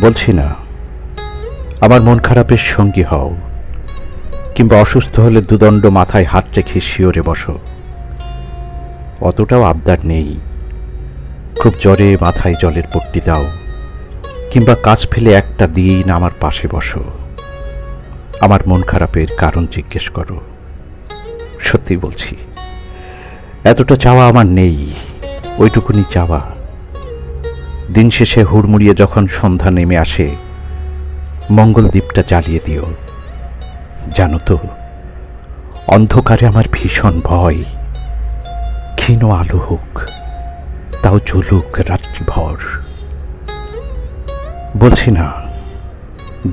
বলছি না, আমার মন খারাপের সঙ্গী হও, কিংবা অসুস্থ হলে দুদণ্ড মাথায় হাত রেখে শিওরে বসো। অতটাও আবদার নেই। খুব জ্বরে মাথায় জলের পট্টি দাও, কিংবা কাজ ফেলে একটা দিন আমার পাশে বসো। আমার মন খারাপের কারণ জিজ্ঞেস করো। সত্যি বলছি, এতটা চাওয়া আমার নেই, ওইটুকুনি চাওয়া। দিন শেষে হুড়মুড়িয়ে যখন সন্ধ্যা নেমে আসে, মঙ্গলদ্বীপটা জ্বালিয়ে দিও। জানো তো, অন্ধকারে আমার ভীষণ ভয়। ক্ষীণ আলো হোক, তাও চলুক রাত্রিভর। বলছি না,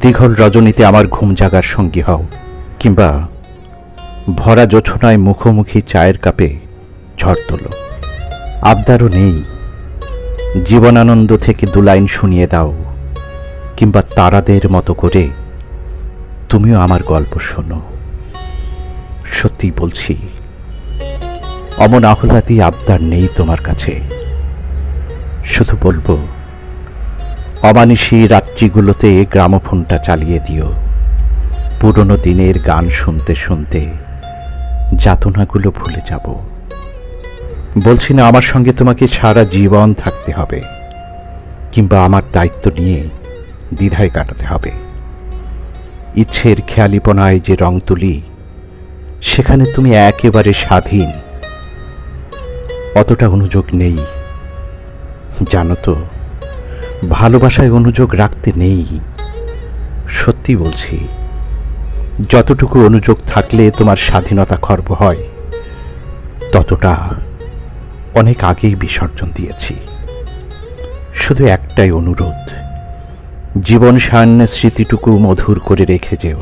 দীঘল রজনীতে আমার ঘুম জাগার সঙ্গী হও, কিংবা ভরা জোছনায় মুখোমুখি চায়ের কাপে ঝড় তোলো। আবদারও নেই। জীবনানন্দ থেকে দু লাইন শুনিয়ে দাও, কিংবা তারাদের মতো করে তুমিও আমার গল্প শোনো। সত্যি বলছি, অমন আহ্লাদি আবদার নেই তোমার কাছে। শুধু বলব অমানিসী রাত্রিগুলোতে গ্রামোফোনটা চালিয়ে দিও। পুরনো দিনের গান শুনতে শুনতে যাতনাগুলো ভুলে যাব। বলছি না, আমার সঙ্গে তোমাকে সারা জীবন থাকতে হবে, কিংবা আমার দায়িত্ব নিয়ে দ্বিধায় কাটাতে হবে। ইচ্ছের খেয়ালিপনায় যে রং তুলি, সেখানে তুমি একেবারে স্বাধীন। অতটা অনুযোগ নেই, জানো তো, ভালোবাসায় অনুযোগ রাখতে নেই, সত্যি বলছি। যতটুকু অনুযোগ থাকলে তোমার স্বাধীনতা খর্ব হয়, ততটা অনেক আগেই বিসর্জন দিয়েছি। শুধু একটাই অনুরোধ, জীবন সায়ান্নের স্মৃতিটুকু মধুর করে রেখে যেও,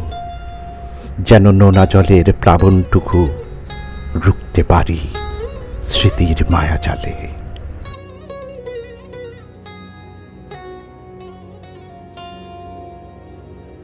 যেন নোনা জলের প্লাবনটুকু রুখতে পারি স্মৃতির মায়া জালে